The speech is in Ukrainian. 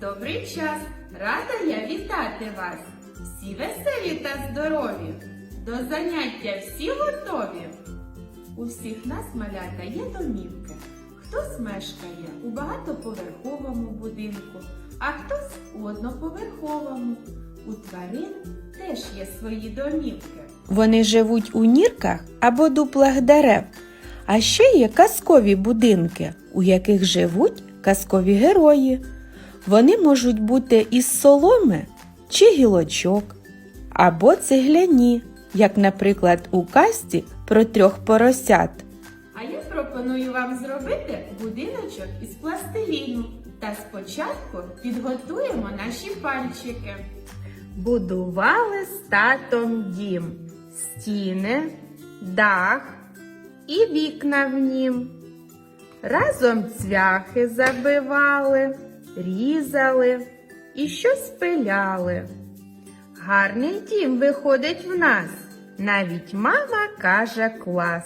добрий час! Рада я вітати вас! Всі веселі та здорові! До заняття всі готові! У всіх нас малята є домівки. Хтось мешкає у багатоповерховому будинку, а хтось у одноповерховому. У тварин теж є свої домівки. Вони живуть у нірках або дуплах дерев. А ще є казкові будинки, у яких живуть казкові герої. Вони можуть бути із соломи чи гілочок, або цегляні, як, наприклад, у казці про трьох поросят. А я пропоную вам зробити будиночок із пластиліну. Та спочатку підготуємо наші пальчики. Будували з татом дім, стіни, дах і вікна в нім. Разом цвяхи забивали, різали і щось пиляли. Гарний дім виходить в нас, навіть мама каже клас.